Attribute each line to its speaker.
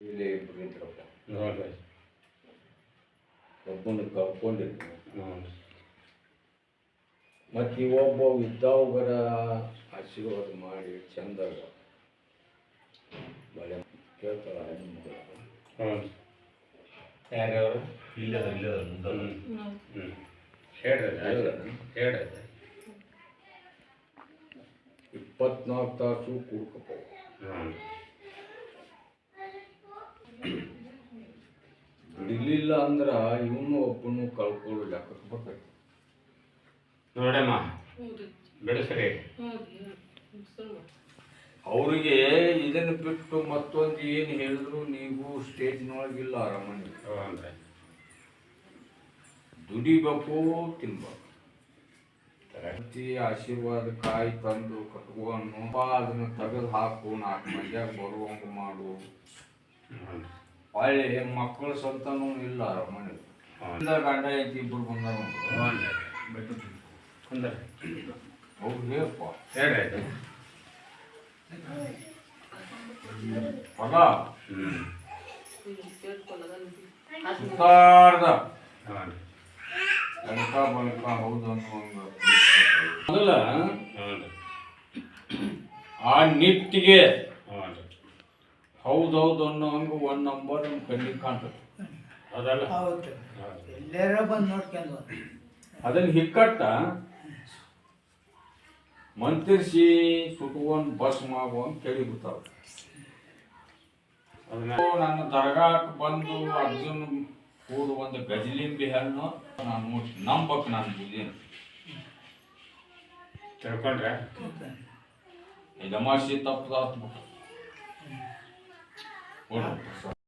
Speaker 1: ಇಲ್ಲಿ ಇದ್ರಪ್ಪ
Speaker 2: ನೋಡ್ರಿ
Speaker 1: ಒಬ್ಬನ ಕಳ್ಕೊಂಡಿರ್ತೀನಿ ಮತ್ತು ಇವೊಬ್ಬ ಇದ್ದವರ ಆಶೀರ್ವಾದ ಮಾಡಿ ಚಂದಾಗ ಬಳೆ ಕೇಳ್ತಾಳ
Speaker 3: ಇಲ್ಲದ ಇಲ್ಲದ ಮುಂದಲ್ಲ
Speaker 2: ಹ್ಞೂ ಹೇಳ್ರಿ.
Speaker 1: ಹೇಳ್ರಿ.
Speaker 2: ಹೇಳ್ರಿ.
Speaker 1: ಇಪ್ಪತ್ನಾಲ್ಕು ತಾಸು ಕೂಡ್ಕಪ್ಪ
Speaker 2: ಹ್ಞೂ
Speaker 1: ಬಿಡಲಿಲ್ಲ ಅಂದ್ರೆ ಇವನು ಒಬ್ಬನು ಕಳ್ಕೊಳ್ಳೋ ಲೆಕ್ಕಕ್ಕೆ ಬರ್ತೈತಿ
Speaker 2: ನೋಡಮ್ಮ ಬಿಡಿಸ್ರಿ
Speaker 1: ಅವರಿಗೆ ಇದನ್ನು ಬಿಟ್ಟು ಮತ್ತೊಂದು ಏನು ಹೇಳಿದ್ರು ನೀವು ಸ್ಟೇಜ್ನೊಳಗಿಲ್ಲ ಅರಮನೆ.
Speaker 2: ಹ್ಞೂ
Speaker 1: ದುಡಿಬೇಕು ತಿನ್ಬೇಕು. ಪ್ರತಿ ಆಶೀರ್ವಾದ ಕಾಯಿ ತಂದು ಕಟ್ಕೊಂಡು ಅದನ್ನ ತೆಗೆದು ಹಾಕು ನಾಲ್ಕು ಮಂದಿಯಾಗ ಬರುವಂಗ ಮಾಡು. ಹೊಳ್ಳಿ ಮಕ್ಕಳು ಸ್ವಂತನೂ ಇಲ್ಲ
Speaker 2: ಮನೆ
Speaker 1: ಗಂಡ ಐತಿ ಇಬ್ಬರು ಬಂದಾರ ಸುತ್ತಾರ್ದ ಬಲಕ ಹೌದು ಅನ್ನುವಂಗ ಮೊದಲ
Speaker 2: ಹ್ಞೂ
Speaker 1: ಆ ನಿಟ್ಟಿಗೆ ಹೌದೌದು ಅನ್ನೋ ಹಂಗ ಒನ್ ನಂಬರ್ ನಮ್ಮ ಕಣ್ಣಿಗೆ ಕಾಣ್ತದೆ.
Speaker 2: ಅದಲ್ಲ?
Speaker 4: ಹೌದು. ಎಲ್ಲಾರ ಬಂದು ನೋಡ್ಕೊಂಡು
Speaker 1: ಅದನ್ನ ಹಿಕ್ಕಟ್ಟ ಮಂತ್ರಿಸಿ ಸುಟ್ಕೊಂಡ್ ಬಸ್ ಮಾಡುವಂತ ಕೇಳಿ ಬಿಡ್ತಾವ ನನ್ನ ದರ್ಗಾಕ್ ಬಂದು ಅರ್ಜುನ್ ಕೂಡು ಒಂದು ಗಜಲಿಂಬಿ ಹಣ್ಣು ನಾನು ನಂಬಕ್ ನಾನು ಬುದ್ಧಿನ
Speaker 2: ತಿಳ್ಕೊಂಡ್ರೆ?
Speaker 1: 我怎么说